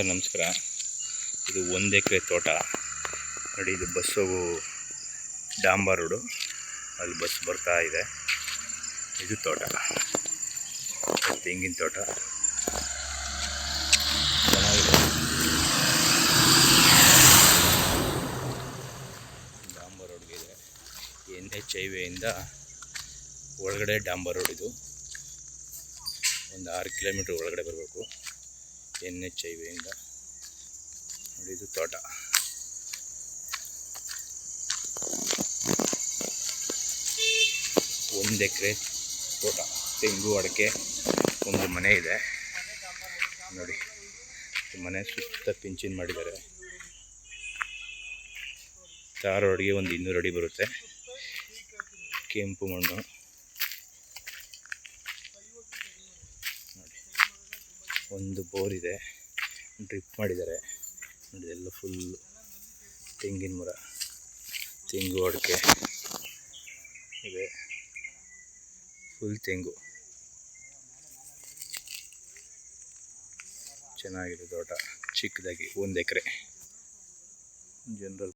Sir ನಮಸ್ಕಾರ. ಇದು ಒಂದು ಎಕರೆ ತೋಟ. ನೋಡಿ, ಇದು ಬಸ್ಸು ಡಾಂಬಾ ರೋಡು. ಅಲ್ಲಿ ಬಸ್ ಬರ್ತಾ ಇದೆ. ಇದು ತೋಟ. ತೆಂಗಿನ ತೋಟ. ಚೆನ್ನಾಗಿದೆ. ಡಾಂಬರ್ ರೋಡ್ಗೆ ಇದೆ. ಎನ್ ಎಚ್ ಹೈವೇಯಿಂದ ಒಳಗಡೆ ಡಾಂಬರ್ ರೋಡ್ ಇದು. ಒಂದು ಆರು ಕಿಲೋಮೀಟ್ರ್ ಒಳಗಡೆ ಬರಬೇಕು. ಎನ್ ಎಚ್ ಹೈವೇಯಿಂದ ನೋಡಿ ಇದು ತೋಟ. ಒಂದು ಎಕರೆ ತೋಟ. ತೆಂಗು, ಅಡಿಕೆ, ಒಂದು ಮನೆ ಇದೆ. ನೋಡಿ ಮನೆ ಸುತ್ತ ಪಿಂಚಿನ್ ಮಾಡಿದ್ದಾರೆ. ತಾರು ಅಡಿಗೆ ಒಂದು ಇನ್ನೂರು ಅಡಿ ಬರುತ್ತೆ. ಕೆಂಪು ಮಣ್ಣು. ಒಂದು ಬೋರ್ ಇದೆ. ಡ್ರಿಪ್ ಮಾಡಿದ್ದಾರೆ. ನೋಡಿ ಎಲ್ಲ ಫುಲ್ ತೆಂಗಿನ ಮರ, ತೆಂಗು ಅಡಿಕೆ ಇದೆ. ಫುಲ್ ತೆಂಗು. ಚೆನ್ನಾಗಿದೆ ತೋಟ. ಚಿಕ್ಕದಾಗಿ ಒಂದು ಎಕರೆ. ಜನರಲ್